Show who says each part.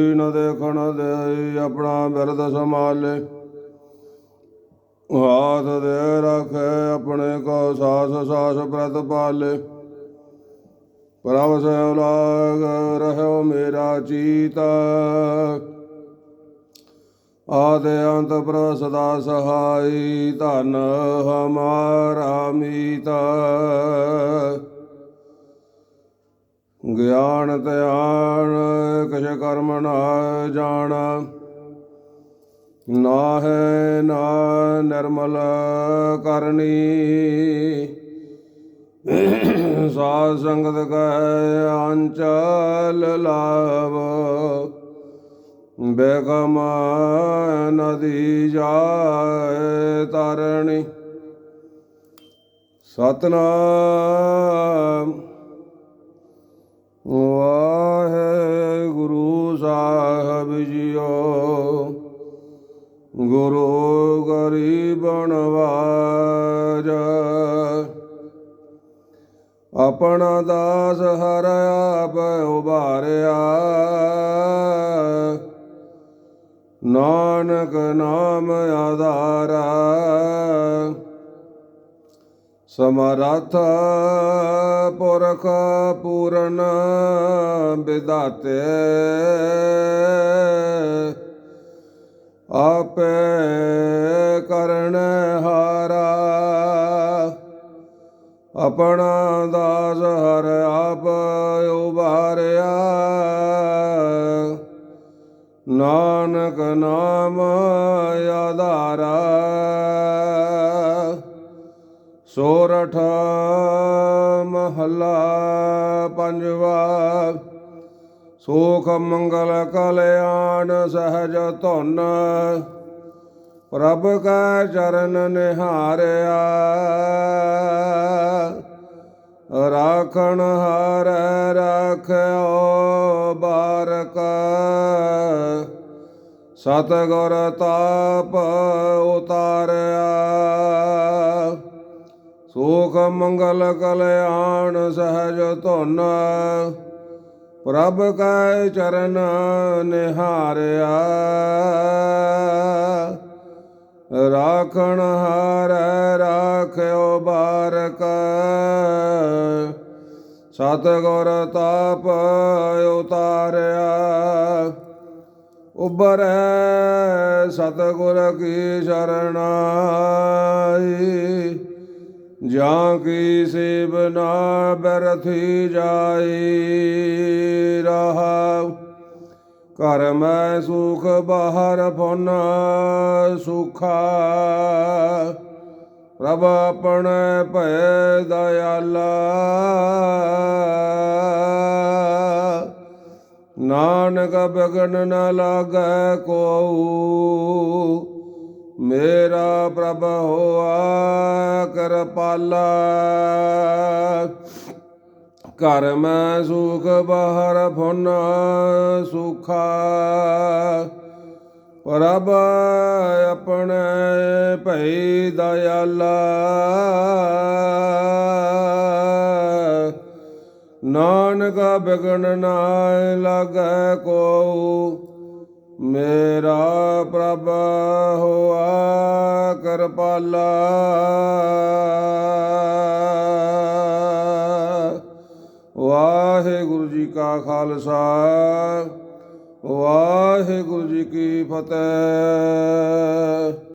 Speaker 1: ਨ ਦੇਖਣ ਦੇ ਆਪਣਾ ਬਿਰਦ ਸੰਭਾਲੇ। ਹਾਥ ਦੇ ਰੱਖੇ ਆਪਣੇ ਕੋ ਸਾਸ ਸਾਸ ਪ੍ਰਤ ਪਾਲੇ। ਪ੍ਰਭ ਸੇ ਉਲਾਗ ਰਹਿਓ ਮੇਰਾ ਚੀਤਾ। ਆਦੇ ਅੰਤ ਪ੍ਰਭ ਸਦਾ ਸਹਾਈ ਧਨ ਹਮਾਰਾ ਮੀਤਾ। ਗਿਆਨ ਧਿਆਨ ਕਛ ਕਰਮ ਨਾ ਜਾਣਾ। ਨਾਹੈ ਨਾ ਨਿਰਮਲ ਕਰਨੀ। ਸਾਧ ਸੰਗਤ ਕੈ ਅੰਚਲ ਲਾਵ। ਬੇਗਮ ਨਦੀ ਜਾਏ ਤਰਣੀ। ਸਤਨਾਮ। ਗੁਰੂ ਗਰੀਬਨ ਵਾਜ ਆਪਣਾ ਦਾਸ ਹਰ ਆਪ ਉਭਾਰਿਆ। ਨਾਨਕ ਨਾਮ ਆਧਾਰਾ। ਸਮਰਥ ਪੁਰਖ ਪੂਰਨ ਵਿਦਾਤੇ ਆਪੇ ਕਰਨ ਹਾਰਾ, ਆਪਣਾ ਦਾਸ ਹਰ ਆਪ ਉਬਾਰਿਆ ਨਾਨਕ ਨਾਮ ਆਧਾਰਾ ਸੋਰਠ ਮਹੱਲਾ ਪੰਜਵਾ ਸੋਖ ਮੰਗਲ ਕਲਿਆਣ ਸਹਜ ਧੁਨ। ਪ੍ਰਭ ਕਾ ਚਰਨ ਨਿਹਾਰਿਆ, ਰਾਖਣ ਹਾਰ ਰਾਖਿਓ ਬਾਰਕ। ਸਤਗੁਰ ਤਾਪ ਉਤਾਰਿਆ ਸੁਖ ਮੰਗਲ ਕਲਿਆਣ ਸਹਜ ਧੁਨ, ਪ੍ਰਭ ਕੈ ਚਰਨ ਨਿਹਾਰਿਆ। ਰਾਖਣ ਹਾਰ ਰਾਖਿਓ ਬਾਰਕ, ਸਤਗੁਰ ਤਾਪ ਉਤਾਰਿਆ। ਉਬਰੈ ਸਤਗੁਰ ਕੀ ਸ਼ਰਣਾਈ ਜਾਂ ਕੀ ਸੇਵ ਨਾ ਬਰਥੀ ਜਾਈ ਰਹਾ ਘਰ ਮੈਂ ਸੁਖ ਬਾਹਰ ਫੁਨ ਸੁਖਾ ਪ੍ਰਭ ਆਪਣੇ ਭੈ ਦਇਆਲਾ ਨਾਨਕ ਬਗਨ ਨ ਲਾਗੈ ਕੋਉ ਮੇਰਾ ਪ੍ਰਭ ਹੋਆ ਕਰਪਾਲਾ। ਘਰ ਮੈਂ ਸੁਖ, ਬਾਹਰ ਫੁਨ ਸੁਖਾ। ਪ੍ਰਭ ਆਪਣੇ ਭਈ ਦਇਆਲਾ। ਨਾਨਕ ਬਿਗਨ ਨਾ ਲਾਗੈ ਕੋ ਮੇਰਾ ਪ੍ਰਭ ਹੋਆ ਕਿਰਪਾਲਾ। ਵਾਹਿਗੁਰੂ ਜੀ ਕਾ ਖਾਲਸਾ ਵਾਹਿਗੁਰੂ ਜੀ ਕੀ ਫਤਿਹ।